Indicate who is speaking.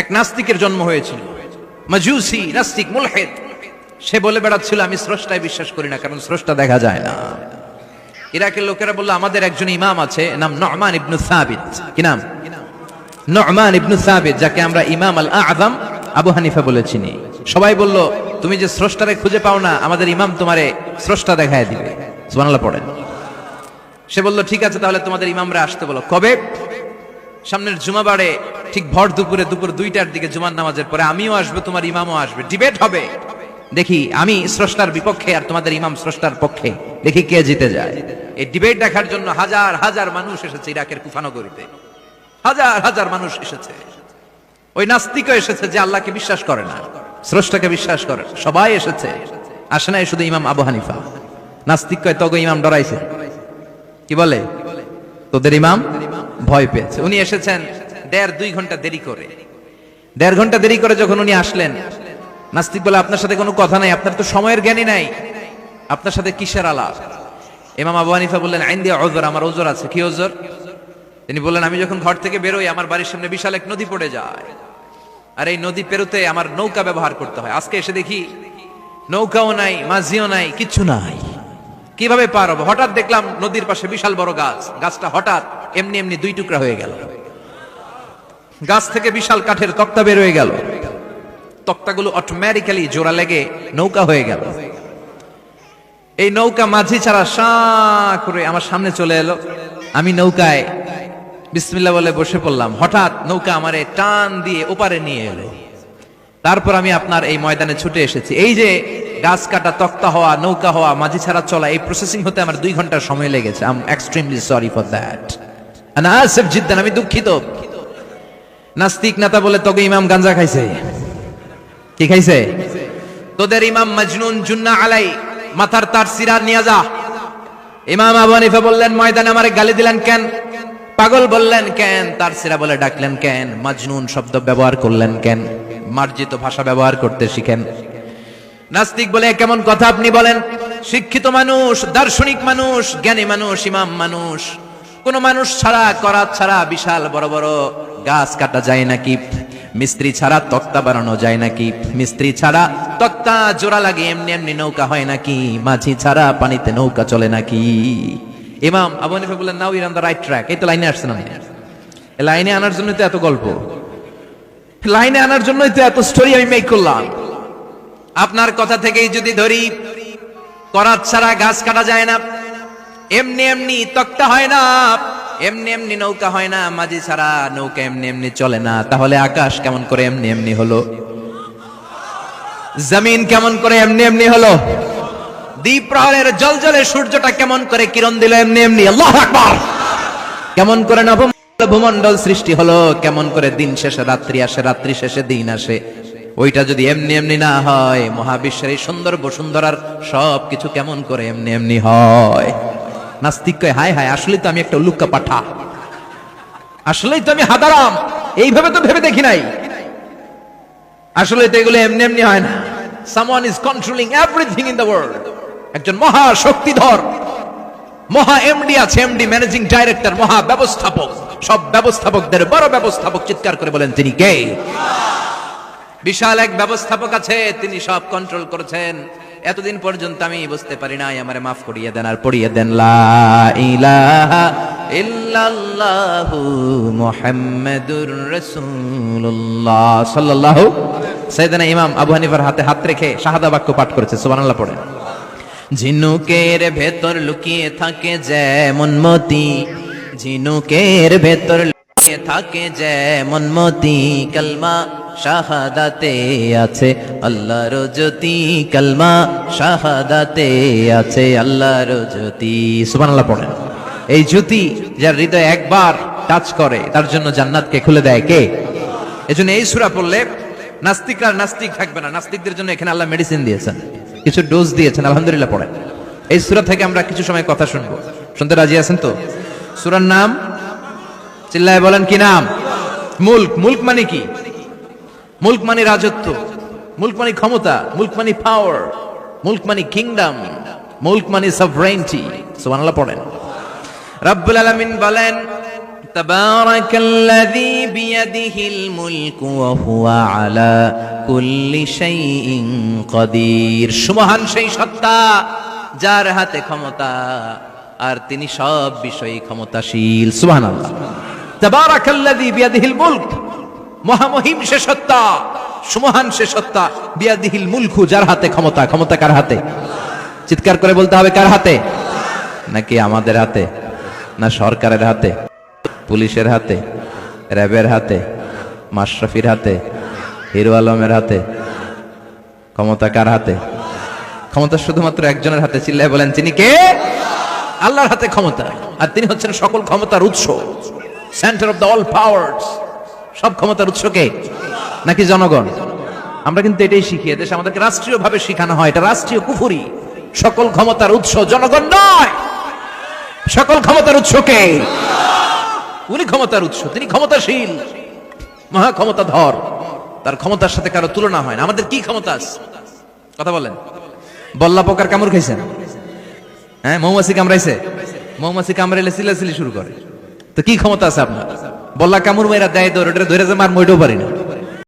Speaker 1: এক নাস্তিকের জন্ম হয়েছিল। মাজুসি, নাস্তিক, মুলহেদ। সে বলে বেড়াচ্ছিল, আমি স্রষ্টায় বিশ্বাস করি না, কারণ স্রষ্টা দেখা যায় না। ইরাকের লোকেরা বলল, আমাদের একজন ইমাম আছে, নাম নহমান ইবনু সাবিত। কি নাম? নহমান ইবনু সাবিত, যাকে আমরা ইমাম আল আজম আবু হানিফা বলে চিনি। সবাই বলল, তুমি যে স্রষ্টারে খুঁজে পাও না, আমাদের ইমাম তোমারে স্রষ্টা দেখায় দিবে। সুবহানাল্লাহ পড়েন। সে বলল, ঠিক আছে, তাহলে তোমাদের ইমামরা আসতে বলো। কবে? সামনের জুমাবারে ঠিক ভর দুপুরে দুপুর দুইটার দিকে জুমার নামাজের পরে আমিও আসব, তোমার ইমামও আসবে। ডিবেট হবে। দেখি, আমি স্রষ্টার বিপক্ষে আর তোমাদের ইমাম স্রষ্টার পক্ষে। দেখি কে জিতে যায়। এই ডিবেট দেখার জন্য হাজার হাজার মানুষ এসেছে ইরাকের কুফানগরীতে। হাজার হাজার মানুষ এসেছে। ওই নাস্তিকও এসেছে যে আল্লাহকে বিশ্বাস করে না। স্রষ্টাকে বিশ্বাস করে। সবাই এসেছে। আসে নাই শুধু ইমাম আবু হানিফা। নাস্তিক কয়, তগো ইমাম ডরাইছে। কি বলে? তোদের ইমাম? ভয় পেয়েছে। উনি এসেছেন দেড় দুই ঘণ্টা দেরি করে। দেড় ঘণ্টা দেরি করে যখন উনি আসলেন, নাস্তিক বলে আপনার সাথে কোনো কথা নাই, আপনার তো সময়ের জ্ঞানই নাই। আপনার সাথে কিসের আলাপ? ইমাম আবু বললেন, আইন দিয়ে অজর আমার ওজর আছে। কি ওজর? তিনি বললেন, আমি যখন ঘর থেকে বেরোই, আমার বাড়ির সামনে বিশাল এক নদী পড়ে যায়। আর এই নদী পেরোতে আমার নৌকা ব্যবহার করতে হয়। আজকে এসে দেখি নৌকাও নাই, মাঝিও নাই, কিচ্ছু নাই। কীভাবে পার হব? হঠাৎ দেখলাম নদীর পাশে বিশাল বড় গাছ। গাছটা হঠাৎ এমনি এমনি দুই টুকরা হয়ে গেল। গাছ থেকে বিশাল কাঠের তক্তা বের হয়ে গেল। তক্তাগুলো অটোমেটিক্যালি জোড়া লেগে নৌকা হয়ে গেল। এই নৌকা মাঝি ছাড়া সা করে আমার সামনে চলে এলো। আমি নৌকায় বিসমিল্লা বলে বসে পড়লাম। হঠাৎ নৌকা আমারে টান দিয়ে ওপারে নিয়ে এলো। তারপর আমি আপনার এই ময়দানে ছুটে এসেছি। এই যে গাছ কাটা, তক্তা হওয়া, নৌকা হওয়া, মাঝি ছাড়া চলা, এই প্রসেসিং হতে আমার দুই ঘণ্টার সময় লেগেছে। I'm extremely sorry for that Asif Zidan, আমি দুঃখিত। নাস্তিক নেতা বলে তোকে ইমাম গাঞ্জা খাইছে। কি খাইছে? তোদের ইমাম মজনুন জুন্না আলাই, মাথার তার সিরা নিয়ে যা। ইমাম আবু হানিফা বললেন, ময়দানে আমারে গালি দিলেন কেন? পাগল বললেন কেন? তার সিরা বলে ডাকলেন কেন? মাজনুন শব্দ ব্যবহার করলেন কেন? মার্জিত ভাষা ব্যবহার করতে শিখেন। নাস্তিক বলে, কেমন কথা আপনি বলেন? শিক্ষিত মানুষ, দার্শনিক মানুষ, জ্ঞানী মানুষ, ইমাম মানুষ। কোন মানুষ ছাড়া, করাত ছাড়া বিশাল বড় বড় গাছ কাটা যায় নাকি? মিস্ত্রি ছাড়া তক্তা বানানো যায় নাকি? মিস্ত্রি ছাড়া তক্তা জোড়া লাগে, এমনি এমনি নৌকা হয় নাকি? মাঝি ছাড়া পানিতে নৌকা চলে নাকি? ইমাম আবু হানিফা বললেন নাও ইর অন দ্য রাইট ট্র্যাক এই তো লাইনে আপনি এই লাইনে আনার জন্য তো এত গল্প। লাইনে আনার জন্যই তো এত স্টোরি আমি মেক করলাম। আপনার কথা থেকেই যদি ধরি, করাত ছাড়া গাছ কাটা যায় না। এমনি এমনি তক্তা হয় না, এমনি এমনি নৌকা হয় না, মাঝি ছাড়া নৌকা এমনি এমনি চলে না। তাহলে আকাশ কেমন করে এমনি এমনি হলো? জমিন কেমন করে এমনি এমনি হলো? দ্বীপ প্রহরের জল জলে সূর্যটা কেমন করে কিরণ দিল এমনি এমনি? আল্লাহ আকবার! কেমন করে নবম ভূমন্ডল সৃষ্টি হলো, কেমন করে দিন শেষে রাত্রি আসে, রাত্রি শেষে দিন আসে। ওইটা যদি এমনি এমনি না হয়, মহাবিশ্বের এই সুন্দর বসুন্ধরার সব কিছু কেমন করে এমনি এমনি হয়? নাস্তিক কয় হায় হায়, আসলেই তো আমি একটা উল্লুক্কা পাঠা। আসলেই তো আমি হাদারাম। এইভাবে তো ভেবে দেখি নাই। আসলে তো এগুলো এমনি এমনি হয় না। Someone is controlling everything in the world একজন মহা শক্তিধর, মহা এমডি আছে এমডি ম্যানেজিং ডাইরেক্টর মহা ব্যবস্থাপক। সব ব্যবস্থাপকদের বড় ব্যবস্থাপক চিৎকার করে বলেন, তিনি কে? বিশাল এক ব্যবস্থাপক আছে, তিনি সব কন্ট্রোল করেছেন। এতদিন পর্যন্ত আমি বুঝতে পারি নাই, আমারে মাফ করিয়ে দেন আর পড়িয়ে দেন, লা ইলাহা ইল্লাল্লাহু মুহাম্মাদুর রাসূলুল্লাহ সাল্লাল্লাহু ইমাম আবু হানিফার হাতে হাত রেখে শাহাদা বাক্য পাঠ করেছে, সুবহানাল্লাহ পড়েন ঝিনুকের ভেতর লুকিয়ে থাকে যেমন মতি, ঝিনুকের ভেতর লুকিয়ে থাকে যেমন মতি, কলমা শাহাদাতে আছে আল্লাহর জ্যোতি কলমা, শাহাদাতে আছে আল্লাহর জ্যোতি। সুবহানাল্লাহ পড়েন। এই জ্যোতি যার হৃদয় একবার টাচ করে, তার জন্য জান্নাতকে খুলে দেয় কে? এজন্য এই সূরা পড়লে নাস্তিকরা নাস্তিক থাকবে না। নাস্তিকদের জন্য এখানে আল্লাহ মেডিসিন দিয়েছেন। কিছু ডোজ দিয়েছেন। আলহামদুলিল্লাহ পড়েন। এই সূরা থেকে আমরা কিছু সময় কথা শুনব। শুনতে রাজি আছেন তো? সূরার নাম? চিল্লায় বলেন কি নাম? মুল্ক। মুল্ক মানে কি? মুল্ক মানে রাজত্ব মুল্ক মানে ক্ষমতা মুল্ক মানে পাওয়ার মুল্ক মানে কিংডম মুল্ক মানে সভরেন্টি সুবহানাল্লাহ পড়েন রব্বুল আলামিন বলেন تبارك الذي بيده الملك وهو على كل شيء قدير সুমহান সেই সত্তা যার হাতে ক্ষমতা আর তিনি সব বিষয়ে ক্ষমতাশীল সুবহানাল্লাহ তাবারাকাল্লাযী বিয়াদিহিল মুলক মহামহিম সে সত্তা, সুমহান সে সত্তা, বিয়াদিহিল মুলকু যার হাতে ক্ষমতা ক্ষমতা কার হাতে? চিৎকার করে বলতে হবে কার হাতে? নাকি আমাদের হাতে? না সরকারের হাতে? পুলিশের হাতে? র্যাবের হাতে? মাশরাফির হাতে? হিরো আলমের হাতে? ক্ষমতা কার হাতে? ক্ষমতা শুধুমাত্র একজনের হাতে চিল্লায় বলেন, তিনি কে? আল্লাহর হাতে ক্ষমতা। আর তিনি হচ্ছেন সকল ক্ষমতার উৎস centre of the all powers সব ক্ষমতার উৎস কে? নাকি জনগণ? আমরা কিন্তু এটাই শিখি দেশে আমাদেরকে রাষ্ট্রীয় ভাবে শেখানো হয়, এটা রাষ্ট্রীয় কুফুরি। সকল ক্ষমতার উৎস জনগণ নয়! সকল ক্ষমতার উৎস কে? উনি ক্ষমতার উৎস, তিনি ক্ষমতাশীল। মহা ক্ষমতাধর। তার ক্ষমতার সাথে কারও তুলনা হয় না। আমাদের কি ক্ষমতা আছে? কথা বলেন। বল্লা পোকার কামড় খাইছেন? হ্যাঁ মৌমাছি কামড়াইছে? মৌমাছি কামড়াইলে সিলাসিলি শুরু করে। তো কি ক্ষমতা আছে আপনার? বল্লা কামড় মেয়েরা দেয় দৌড় ধরে যে মার মইটাও পারি না।